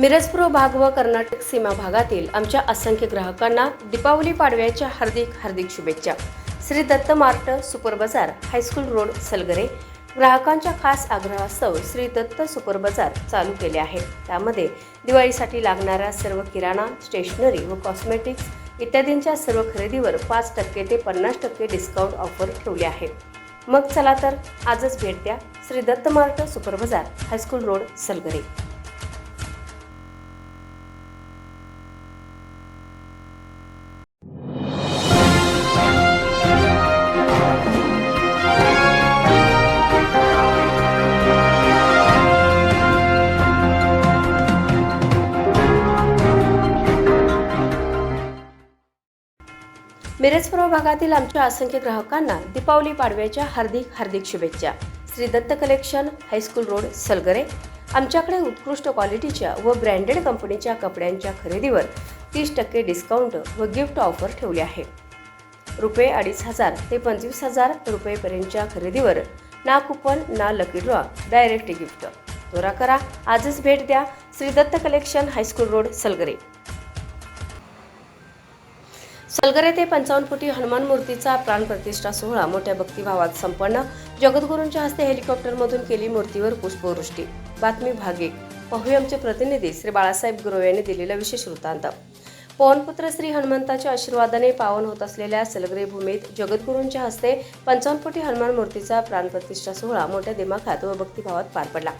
मिरजपूर भाग व कर्नाटक सीमा भागातील आमच्या असंख्य ग्राहकांना दीपावली पाडव्याच्या हार्दिक हार्दिक शुभेच्छा. Shri Datta mart super bazaar high school road Salgare. ग्राहकांच्या खास आग्रहास्तव श्री दत्त सुपर बाजार चालू केले आहे. त्यामध्ये दिवाळीसाठी लागणाऱ्या सर्व किराणा स्टेशनरी व कॉस्मेटिक्स इत्यादींच्या सर्व खरेदीवर पाच टक्के ते पन्नास टक्के डिस्काउंट ऑफर ठेवले आहे. मग चला तर आजच भेट द्या. Shri Datta mart super bazaar high school road Salgare. Miraj भागातील आमच्या असंख्य ग्राहकांना दीपावली पाडव्याच्या हार्दिक हार्दिक शुभेच्छा. Shri Datta collection high school road Salgare. आमच्याकडे उत्कृष्ट क्वालिटीच्या व ब्रँडेड कंपनीच्या कपड्यांच्या खरेदीवर तीस टक्के डिस्काउंट व गिफ्ट ऑफर ठेवले आहे. रुपये अडीच हजार ते पंचवीस हजार रुपयेपर्यंतच्या खरेदीवर ना कुपन ना लकी ड्रॉ डायरेक्ट गिफ्ट त्वरा करा. आजच भेट द्या. Shri Datta collection high school road Salgare. Salgare ते पंचावन्न फुटी हनुमान मूर्तीचा प्राणप्रतिष्ठा सोहळा मोठ्या भक्तिभावात संपन्न. जगद्गुरूंच्या हस्ते हेलिकॉप्टरमधून केली मूर्तीवर पुष्पवृष्टी. बातमी भाग. एक पाहूया आमचे प्रतिनिधी श्री बाळासाहेब गुरव यांनी दिलेला विशेष वृत्तांत. पवनपुत्र श्री हनुमंताच्या आशीर्वादाने पावन होत असलेल्या सलगरे भूमीत जगद्गुरूंच्या हस्ते पंचावन्न फुटी हनुमान मूर्तीचा प्राणप्रतिष्ठा सोहळा मोठ्या दिमाखात व भक्तिभावात पार पडला.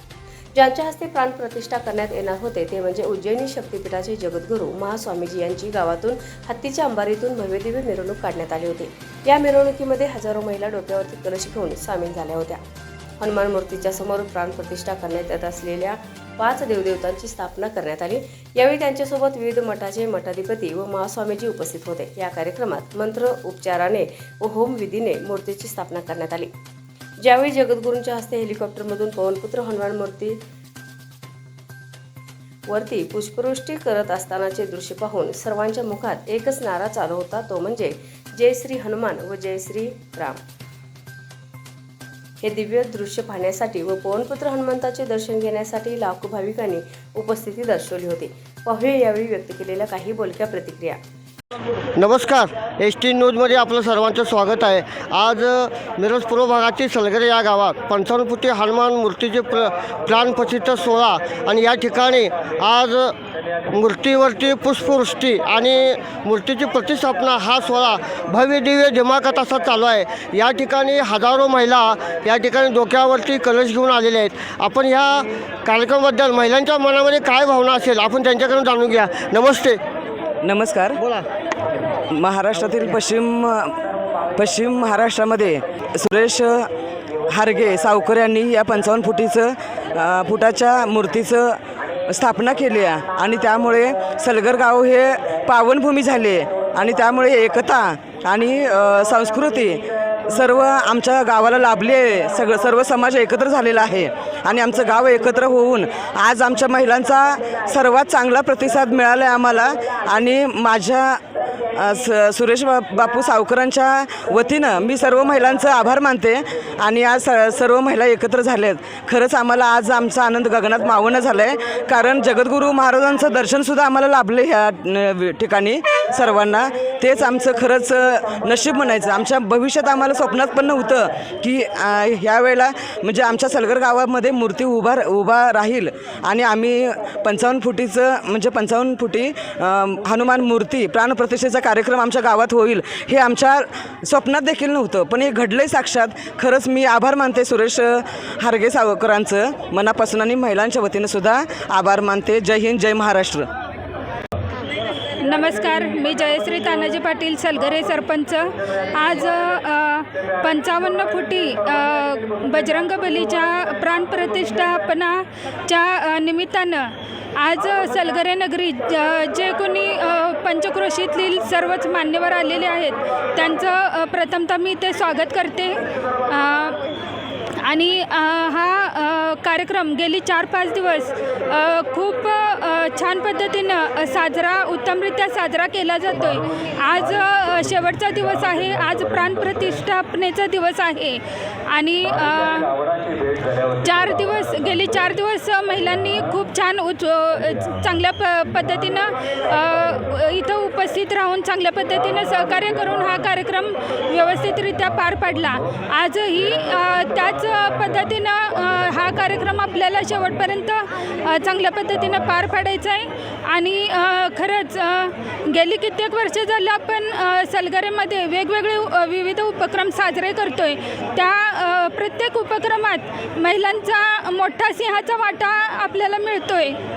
ज्यांच्या हस्ते प्राणप्रतिष्ठा करण्यात येणार होते ते म्हणजे उज्जैनी शक्तीपीठाचे जगद्गुरू महास्वामीजी यांची गावातून हत्तीच्या अंबारीतून भव्यदिव्य मिरवणूक काढण्यात आली होती. या मिरवणुकीमध्ये हजारो महिला डोक्यावरती कलश घेऊन सामील झाल्या होत्या. हनुमान मूर्तीच्या समोर प्राणप्रतिष्ठा करण्यात येत असलेल्या पाच देवदेवतांची स्थापना करण्यात आली. यावेळी त्यांच्यासोबत विविध मठाचे मठाधिपती व महास्वामीजी उपस्थित होते. या कार्यक्रमात मंत्र उपचाराने व होम विधीने मूर्तीची स्थापना करण्यात आली. ज्यावेळी जगद्गुरूंच्या हस्ते हेलिकॉप्टरमधून पवनपुत्र हनुमान मूर्ती वरती पुष्पवृष्टी करत असतानाचे दृश्य पाहून सर्वांच्या मुखात एकच नारा चालू होता तो म्हणजे जय श्री हनुमान व जय श्री राम. हे दिव्य दृश्य पाहण्यासाठी व पवनपुत्र हनुमंताचे दर्शन घेण्यासाठी लाखो भाविकांनी उपस्थिती दर्शवली होती. पाहूया यावेळी व्यक्त केलेल्या काही बोलक्या प्रतिक्रिया. नमस्कार. एस टी न्यूजमध्ये आपलं सर्वांचं स्वागत आहे. आज मिरज पूर्व भागातील सलगरे या गावात पंचावन्न फुटी हनुमान मूर्तीचे प्र प्राणप्रसिद्ध सोहळा आणि या ठिकाणी आज मूर्तीवरती पुष्पवृष्टी आणि मूर्तीची प्रतिस्थापना हा सोहळा भव्य दिव्य दिमाखात असा चालू आहे. या ठिकाणी हजारो महिला या ठिकाणी डोक्यावरती कलश घेऊन आलेले आहेत. आपण ह्या कार्यक्रमाबद्दल महिलांच्या मनामध्ये काय भावना असेल? आपण त्यांच्याकडून जाणून घ्या. नमस्ते. नमस्कार. बोला. महाराष्ट्रातील पश्चिम पश्चिम महाराष्ट्रामध्ये सुरेश हारगे सावकर यांनी या पंचावन्न फुटीचं फुटाच्या मूर्तीचं स्थापना केली आहे. आणि त्यामुळे सलगर गाव हे पावनभूमी झाले. आणि त्यामुळे एकता आणि संस्कृती सर्व आमच्या गावाला लाभली आहे. सगळं सर्व समाज एकत्र झालेला आहे. आणि आमचं गाव एकत्र होऊन आज आमच्या महिलांचा सर्वात चांगला प्रतिसाद मिळाला आहे आम्हाला. आणि माझ्या स सुरेश बा बापू सावकरांच्या वतीनं मी सर्व महिलांचं आभार मानते आणि आज स सर्व महिला एकत्र झाल्या आहेत खरंच आम्हाला आज आमचा आनंद गगनात मावणं झालं आहे कारण जगद्गुरू महाराजांचं दर्शनसुद्धा आम्हाला लाभलं ह्या ठिकाणी सर्वांना. तेच आमचं खरंच नशीब म्हणायचं. आमच्या भविष्यात आम्हाला स्वप्नात पण नव्हतं की ह्या वेळेला म्हणजे आमच्या सलगर गावामध्ये मूर्ती उभा उभा राहील. आणि आम्ही पंचावन्न फुटीचं म्हणजे पंचावन्न फुटी हनुमान मूर्ती प्राणप्रतिष्ठेचा कार्यक्रम आमच्या गावात होईल हे आमच्या स्वप्नात देखील नव्हतं. पण हे घडलंय साक्षात. खरंच मी आभार मानते सुरेश हारगे सावकरांचं. मनापासून आणि महिलांच्या वतीनं सुद्धा आभार मानते. जय हिंद जय महाराष्ट्र. नमस्कार. मी जयश्री तानाजी पाटील सलगरे सरपंच. आज पंचावन्न फुटी बजरंग बलीच्या प्राणप्रतिष्ठापनाच्या निमित्तानं आज सलगरे नगरी जे कोणी पंच वशीतील सर्वच मान्यवर आलेले आहेत. त्यांचं प्रथमतः मी ते स्वागत करते. आणि हा कार्यक्रम गेली चार पाच दिवस खूप छान पद्धतीनं साजरा उत्तमरित्या साजरा केला जातो आहे आज शेवटचा दिवस आहे. आज प्राणप्रतिष्ठापनेचा दिवस आहे. आणि चार दिवस गेली चार दिवस महिलांनी खूप छान उच चांगल्या प पद्धतीनं इथं उपस्थित राहून चांगल्या पद्धतीनं सहकार्य करून हा कार्यक्रम व्यवस्थितरित्या पार पाडला. आजही त्याच पद्धतीनं हा कार्यक्रम आपल्याला शेवटपर्यंत चांगल्या पद्धतीनं पार पाडायचा आहे. आणि खरंच गेली कित्येक वर्ष झालं आपण सलगरेमध्ये वेगवेगळे विविध उपक्रम साजरे करतो आहे त्या प्रत्येक उपक्रमात महिलांचा मोठा सिंहाचा वाटा आपल्याला मिळतो आहे